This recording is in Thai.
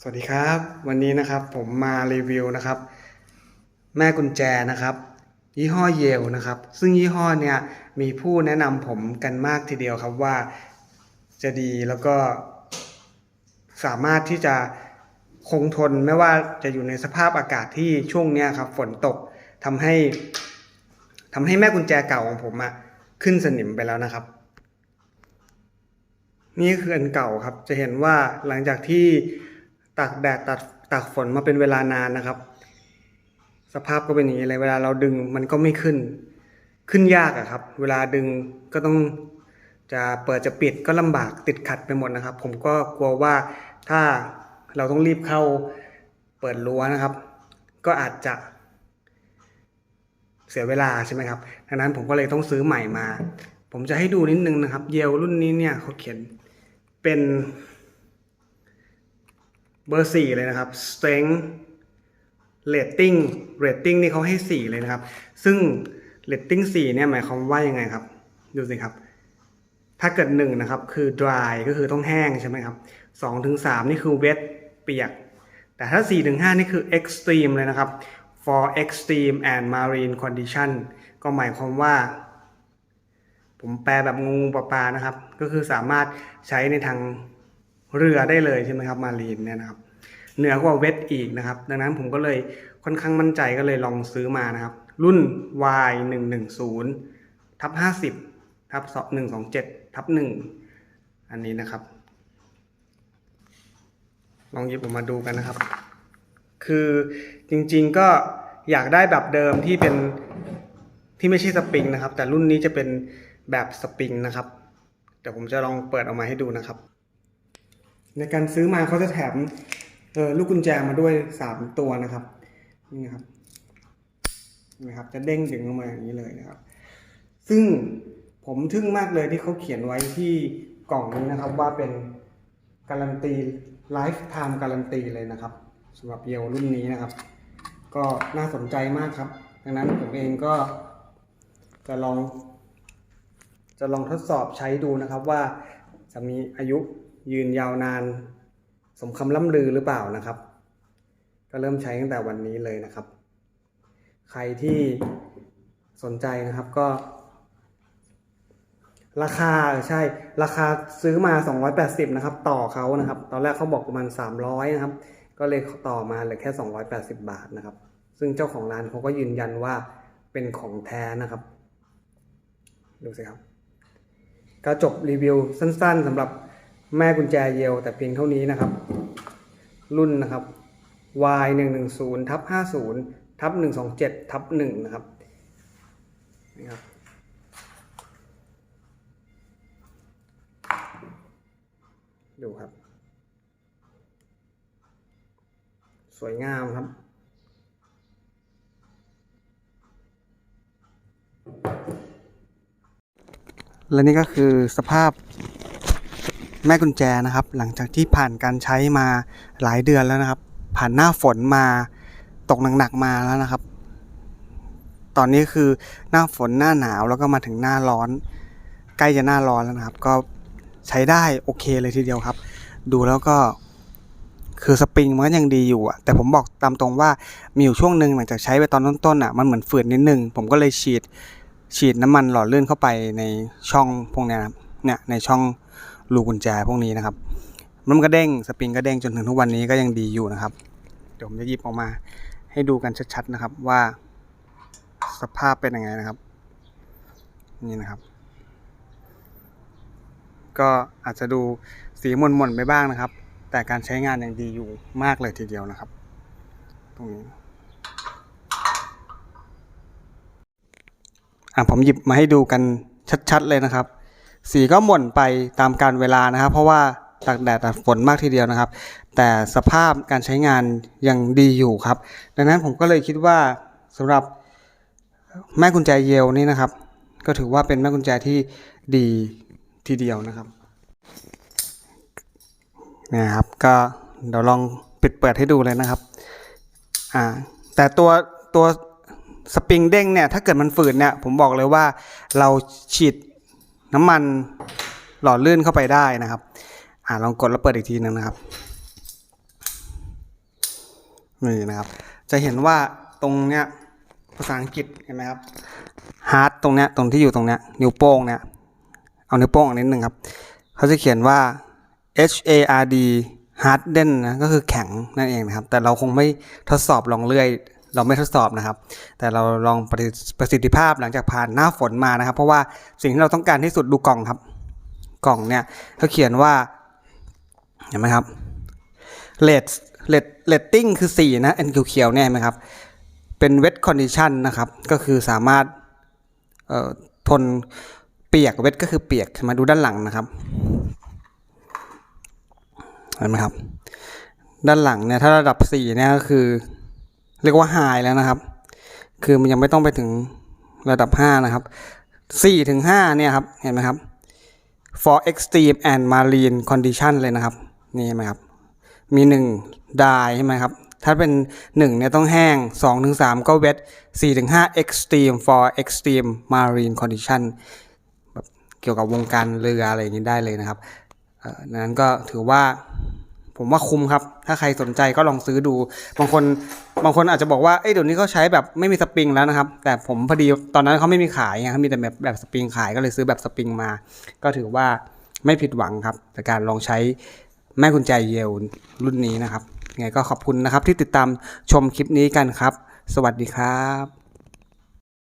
สวัสดีครับ วันนี้นะครับผมมารีวิวนะครับ แม่กุญแจนะครับ ยี่ห้อเยลนะครับ ซึ่งยี่ห้อเนี่ยมีผู้แนะนำผมกันมากทีเดียวครับว่าจะดีแล้วก็ สามารถที่จะคงทนไม่ว่าจะอยู่ในสภาพอากาศที่ช่วงเนี้ยครับฝนตกทำให้ทำให้แม่กุญแจเก่าของผมอะขึ้นสนิมไปแล้วนะครับ นี่คืออันเก่าครับจะเห็นว่าหลังจากที่ ตากแดดตัดตากฝนมาเป็นเวลานานนะครับ สภาพก็เป็นอย่างนี้เลยเวลาเราดึงมันก็ไม่ขึ้น ขึ้นยากอะครับ เวลาดึงก็ต้องจะเปิดจะปิดก็ลำบากติดขัดไปหมดนะครับ ผมก็กลัวว่าถ้าเราต้องรีบเข้าเปิดรั้วนะครับ ก็อาจจะ เสียเวลาใช่ไหมครับดังนั้นผมก็เลยต้องซื้อใหม่มา ผมจะให้ดูนิดนึงนะครับ เยลรุ่นนี้เนี่ยเขาเขียนเป็น เบอร์สี่เลยนะครับ strength rating rating นี่เขาให้สี่เลยนะครับ ซึ่ง rating สี่เนี่ยหมายความว่ายังไงครับ ดูสิครับ ถ้าเกิดหนึ่งนะครับ คือ dry ก็คือต้องแห้งใช่ไหมครับสองถึงสามนี่คือ wet เปียก แต่ถ้า 4 ถึง 5 นี่คือ extreme เลยนะครับ for extreme and marine condition ก็หมายความว่า ผมแปลแบบงูปลาปลานะครับ ก็คือสามารถใช้ในทาง เรือได้เลยใช่ไหมครับมารีนเนี่ยนะครับเหนือกว่าเวทอีกนะครับ ดังนั้นผมก็เลยค่อนข้างมั่นใจก็เลยลองซื้อมานะครับ รุ่น Y 1 1 0ทับ50ทับ127ทับ1อันนี้นะครับ ลองหยิบออกมาดูกันนะครับ คือจริงๆก็อยากได้แบบเดิมที่เป็นที่ไม่ใช่สปริงนะครับ แต่รุ่นนี้จะเป็นแบบสปริงนะครับเดี๋ยวผมจะลองเปิดออกมาให้ดูนะครับ ในการซื้อมาเขาจะแถมลูกกุญแจมาด้วยสามตัวนะครับนี่นะครับนี่นะครับ จะเด้งดึงออกมาอย่างนี้เลยนะครับ ซึ่งผมทึ่งมากเลยที่เขาเขียนไว้ที่กล่องนี้นะครับ ว่าเป็นการันตีไลฟ์ไทม์การันตีเลยนะครับสำหรับเยลรุ่นนี้นะครับ ก็น่าสนใจมากครับดังนั้นผมเองก็จะลอง จะลองทดสอบใช้ดูนะครับว่าจะมีอายุ ยืนยาวนาน สมคำล่ำลือหรือเปล่านะครับ ก็เริ่มใช้ตั้งแต่วันนี้เลยนะครับ ใครที่สนใจนะครับก็ ราคาใช่ ราคาซื้อมา 280 นะครับ ต่อเขานะครับ ตอนแรกเขาบอกประมาณ 300 นะครับ ก็เลยต่อมาเหลือแค่ 280 บาทนะครับ ซึ่งเจ้าของร้านเขาก็ยืนยันว่าเป็นของแท้นะครับ ดูสิครับ ก็จบรีวิวสั้น ๆสำหรับ แม่กุญแจเยลแต่เพียงเท่านี้นะครับ รุ่นนะครับ Y 1 1 0ทับ50ทับ127ทับ1นะครับนี่ครับดูครับ สวยงามครับ และนี่ก็คือสภาพ แม่กุญแจนะครับ หลังจากที่ผ่านการใช้มาหลายเดือนแล้วนะครับ ผ่านหน้าฝนมาตกหนักๆมาแล้วนะครับ ตอนนี้คือหน้าฝนหน้าหนาวแล้วก็มาถึงหน้าร้อน ใกล้จะหน้าร้อนแล้วนะครับ ก็ใช้ได้โอเคเลยทีเดียวครับ ดูแล้วก็คือสปริงมันก็ยังดีอยู่อะแต่ผมบอกตามตรงว่ามีอยู่ช่วงหนึ่งหลังจากใช้ไปตอนต้นๆอะมันเหมือนฝืดนิดนึง ผมก็เลยฉีดฉีดน้ำมันหล่อเลื่อนเข้าไปในช่องพวกนี้นะครับ เนี่ยในช่องรูกุญแจพวกนี้นะครับ มันก็เด้งสปริงก็เด้งจนถึงทุกวันนี้ก็ยังดีอยู่นะครับ เดี๋ยวผมจะหยิบออกมาให้ดูกันชัดๆนะครับว่าสภาพเป็นยังไงนะครับ นี่นะครับ ก็อาจจะดูสีหม่นๆไปบ้างนะครับ แต่การใช้งานยังดีอยู่มากเลยทีเดียวนะครับ ตรงนี้อะผมหยิบมาให้ดูกันชัดๆเลยนะครับ สีก็หม่นไปตามการเวลานะครับ เพราะว่าตากแดดตากฝนมากทีเดียวนะครับ แต่สภาพการใช้งานยังดีอยู่ครับ ดังนั้นผมก็เลยคิดว่าสำหรับแม่กุญแจเยลนี่นะครับ ก็ถือว่าเป็นแม่กุญแจที่ดีทีเดียวนะครับนะครับ ก็เดี๋ยวลองปิดเปิดให้ดูเลยนะครับอ่าแต่ตัวตัวสปริงเด้งเนี่ยถ้าเกิดมันฝืดเนี่ยผมบอกเลยว่าเราฉีด น้ำมันหล่อลื่นเข้าไปได้นะครับ อ่าลองกดแล้วเปิดอีกทีหนึงนะครับนี่นะครับ จะเห็นว่าตรงเนี้ยภาษาอังกฤษเห็นไหมครับ hard ตรงเนี้ยตรงที่อยู่ตรงเนี้ยนิ้วโป้งเนี่ยเอานิ้วโป้งออกนิดนึงครับเขาจะเขียนว่า H A R D harden นะก็คือแข็งนั่นเองนะครับ แต่เราคงไม่ทดสอบลองเลื่อย เราไม่ทดสอบนะครับ แต่เราลองประสิทธิภาพหลังจากผ่านหน้าฝนมานะครับ เพราะว่าสิ่งที่เราต้องการที่สุดดูกล่องครับ กล่องเนี่ยเขาเขียนว่าเห็นไหมครับเลดเลดเลตติ้งคือ 4 นะอันเขียวๆเนี่ยเห็นไหมครับ เป็นเวทคอนดิชันนะครับ ก็คือสามารถทนเปียกเวทก็คือเปียกมาดูด้านหลังนะครับเห็นไหมครับ ด้านหลังเนี่ยถ้าระดับ 4 เนี่ยก็คือ เรียกว่าไฮแล้วนะครับ คือมันยังไม่ต้องไปถึงระดับ 5 นะครับ4ถึง5เนี่ยครับ เห็นไหมครับ for extreme and marine condition เลยนะครับ นี่เห็นไหมครับ มี1 die ใช่ไหมครับ ถ้าเป็น 1 เนี่ยต้องแห้ง2ถึง3ก็ wet 4ถึง5 extreme for extreme marine condition แบบเกี่ยวกับวงการเรืออะไรอย่างนี้ได้เลยนะครับนั้นก็ถือว่าผมว่าคุ้มครับ ถ้าใครสนใจก็ลองซื้อดู บางคน บางคนอาจจะบอกว่า เอ้ยเดี๋ยวนี้เขาใช้แบบไม่มีสปริงแล้วนะครับ แต่ผมพอดีตอนนั้นเขาไม่มีขายไงเขามีแต่แบบแบบสปริงขายก็เลยซื้อแบบสปริงมา ก็ถือว่าไม่ผิดหวังครับในการลองใช้แม่กุญแจเยลรุ่นนี้นะครับ ไงก็ขอบคุณนะครับที่ติดตามชมคลิปนี้กันครับ สวัสดีครับ